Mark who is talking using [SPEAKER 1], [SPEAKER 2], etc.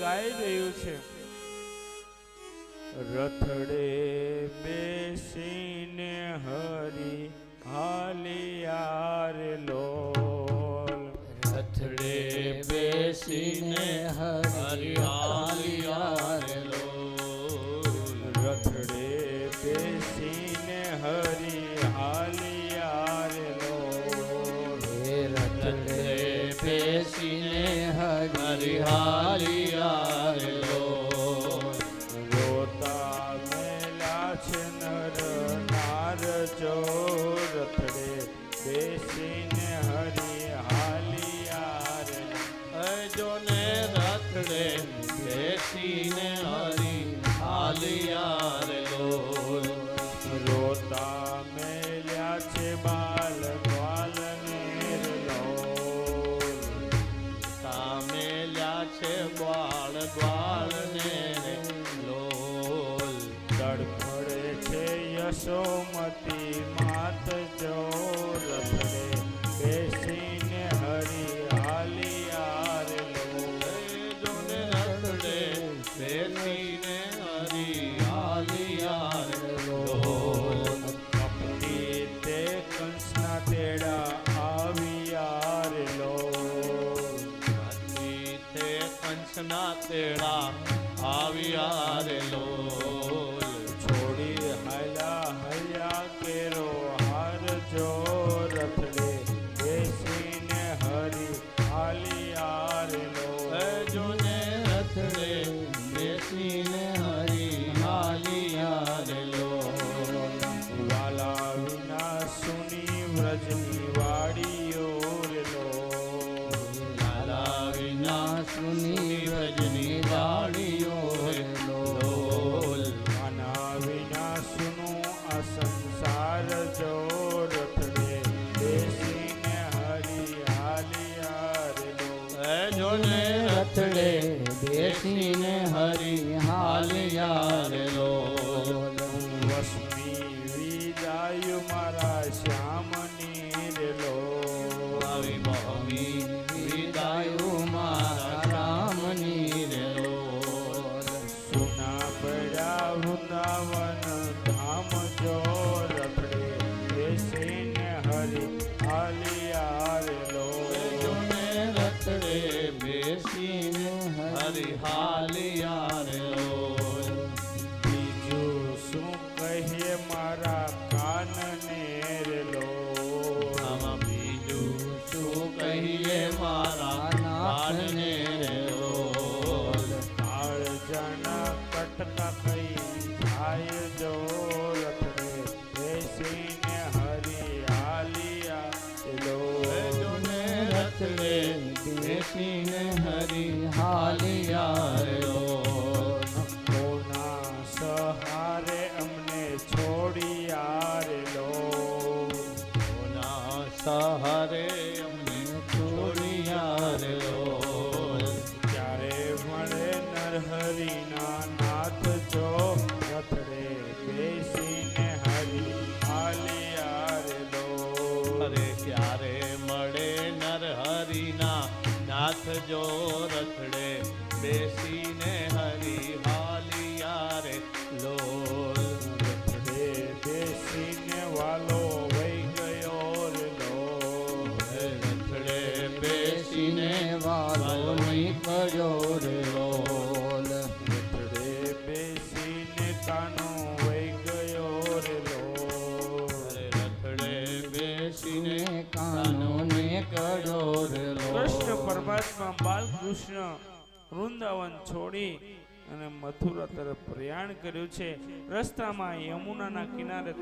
[SPEAKER 1] ગાઈ રહ્યું છે. રથડે બેસીને હરી હાલિયાર લોલ.
[SPEAKER 2] રથડે બેસીને હરિયાલિયાર
[SPEAKER 1] રથડે બેસીને હરી હાલિયાર લોલ.
[SPEAKER 2] રથડે બેસીને
[SPEAKER 1] યશોમતી માત જો રથડે બેસીને હરી આર
[SPEAKER 2] જોને રથડે બેસીને હરિયાલિયાર આર
[SPEAKER 1] કપટી તે કંસના તેડા આવ્યાર લો.
[SPEAKER 2] હાથી તે કંસના તેડા આવ્યા રે
[SPEAKER 1] બેસીને
[SPEAKER 2] હરિયાલિયા રે લોલ
[SPEAKER 1] વાલા વિના સુની વ્રજની વાડીઓ રે લોલ
[SPEAKER 2] લાલા વિના સુની રજની વાડીઓ રે લોલ
[SPEAKER 1] આના વિના સુનું આ સંસાર જો રથડે બેસીને હરી હાલિયાર લોલ
[SPEAKER 2] એ જોને રથડે બેસીને હરી રે લોલ
[SPEAKER 1] વસમી વિદાય મારા શ્યામની રે લો.
[SPEAKER 2] આવી મહમી વિદાયો મારા રામની રે લો.
[SPEAKER 1] સુના પડ્યા વૃંદાવન ધામ જો રખડે. બેસીને હરી હાલિયાર લો. રખડે બેસીને
[SPEAKER 2] હરિહાલિયા રે
[SPEAKER 1] સહારે અમને
[SPEAKER 2] છોડિયા રે
[SPEAKER 1] ક્યારે મળે નરહરિના નાથ જો રથડે બેસીને હરી હાલિયાર લો.
[SPEAKER 2] અરે ક્યારે મળે નર હરિના નાથ જો રથડે બેસીને
[SPEAKER 1] વાલો
[SPEAKER 2] નીકળ્યો રે લોલ.
[SPEAKER 1] રે બેસીને કાનો વહી ગયો રે
[SPEAKER 2] લોલ. રથડે બેસીને કાનો નીકળ્યો રે લોલ.
[SPEAKER 1] કૃષ્ણ પરમાત્મા બાલકૃષ્ણ વૃંદાવન છોડી અને મથુરા તરફ પ્રયાણ કર્યું છે. રસ્તામાં યમુનાના કિનારે